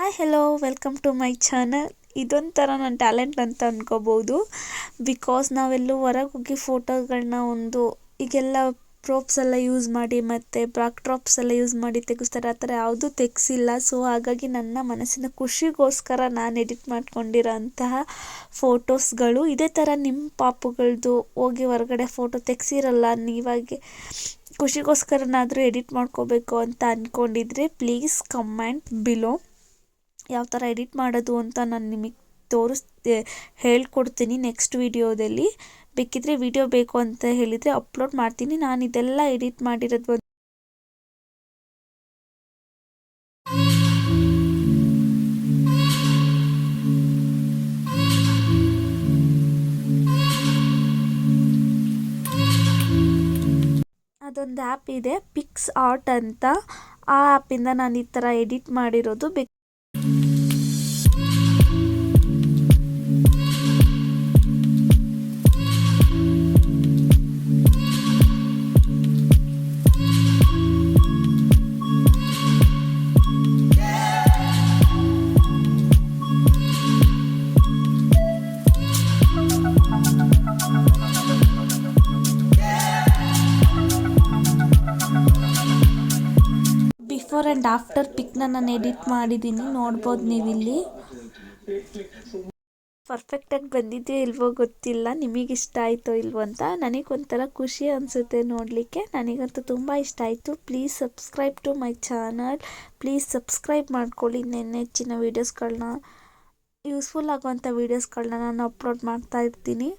Hi hello welcome to my channel ಇದೊಂಥರ ನನ್ನ talent ಅಂತ ಅಂದ್ಕೋಬೋದು ಬಿಕಾಸ್ ನಾವೆಲ್ಲೂ ಹೊರಗೆ ಹೋಗಿ ಫೋಟೋಗಳನ್ನ ಒಂದು ಈಗೆಲ್ಲ ಪ್ರೋಪ್ಸ್ ಎಲ್ಲ ಯೂಸ್ ಮಾಡಿ ಮತ್ತು ಬ್ರಾಕ್ ಡ್ರಾಪ್ಸ್ ಎಲ್ಲ ಯೂಸ್ ಮಾಡಿ ತೆಗೆಸ್ತಾರೆ. ಆ ಥರ ಯಾವುದೂ ತೆಗೆಸಿಲ್ಲ. ಸೊ ಹಾಗಾಗಿ ನನ್ನ ಮನಸ್ಸಿನ ಖುಷಿಗೋಸ್ಕರ ನಾನು ಎಡಿಟ್ ಮಾಡ್ಕೊಂಡಿರೋ ಅಂತಹ ಫೋಟೋಸ್ಗಳು ಇದೇ ಥರ ನಿಮ್ಮ ಪಾಪುಗಳದ್ದು ಹೋಗಿ ಹೊರಗಡೆ ಫೋಟೋ ತೆಗೆಸಿರಲ್ಲ, ನೀವಾಗಿ ಖುಷಿಗೋಸ್ಕರನಾದರೂ ಎಡಿಟ್ ಮಾಡ್ಕೋಬೇಕು ಅಂತ ಅಂದ್ಕೊಂಡಿದ್ರೆ ಪ್ಲೀಸ್ ಕಮೆಂಟ್ ಬಿಲೋ ಯಾವ ಥರ ಎಡಿಟ್ ಮಾಡೋದು ಅಂತ ನಾನು ನಿಮಗೆ ತೋರಿಸ್ ಹೇಳ್ಕೊಡ್ತೀನಿ ನೆಕ್ಸ್ಟ್ ವೀಡಿಯೋದಲ್ಲಿ. ಬೇಕಿದ್ರೆ ವಿಡಿಯೋ ಬೇಕು ಅಂತ ಹೇಳಿದರೆ ಅಪ್ಲೋಡ್ ಮಾಡ್ತೀನಿ. ನಾನು ಇದೆಲ್ಲ ಎಡಿಟ್ ಮಾಡಿರೋದು ಅದೊಂದು ಆ್ಯಪ್ ಇದೆ ಪಿಕ್ಸ್ ಆರ್ಟ್ ಅಂತ. ಆ ಆ್ಯಪಿಂದ ನಾನು ಈ ಥರ ಎಡಿಟ್ ಮಾಡಿರೋದು. ಬಿಫೋರ್ ಆ್ಯಂಡ್ ಆಫ್ಟರ್ ಪಿಕ್ನ ನಾನು ಎಡಿಟ್ ಮಾಡಿದ್ದೀನಿ ನೋಡ್ಬೋದು ನೀವಿಲ್ಲಿ. ಪರ್ಫೆಕ್ಟಾಗಿ ಬಂದಿದೆಯೋ ಇಲ್ವೋ ಗೊತ್ತಿಲ್ಲ ನಿಮಗೆ ಇಷ್ಟ ಆಯಿತೋ ಇಲ್ವೋ ಅಂತ. ನನಗೊಂಥರ ಖುಷಿ ಅನಿಸುತ್ತೆ ನೋಡಲಿಕ್ಕೆ. ನನಗಂತೂ ತುಂಬ ಇಷ್ಟ ಆಯಿತು. Please subscribe to my channel please subscribe ಮಾಡ್ಕೊಳ್ಳಿ ನೆನ್ನೆ ಹೆಚ್ಚಿನ ವೀಡಿಯೋಸ್ಗಳನ್ನ ಯೂಸ್ಫುಲ್ ಆಗುವಂಥ ವೀಡಿಯೋಸ್ಗಳನ್ನ ನಾನು ಅಪ್ಲೋಡ್ ಮಾಡ್ತಾ ಇರ್ತೀನಿ.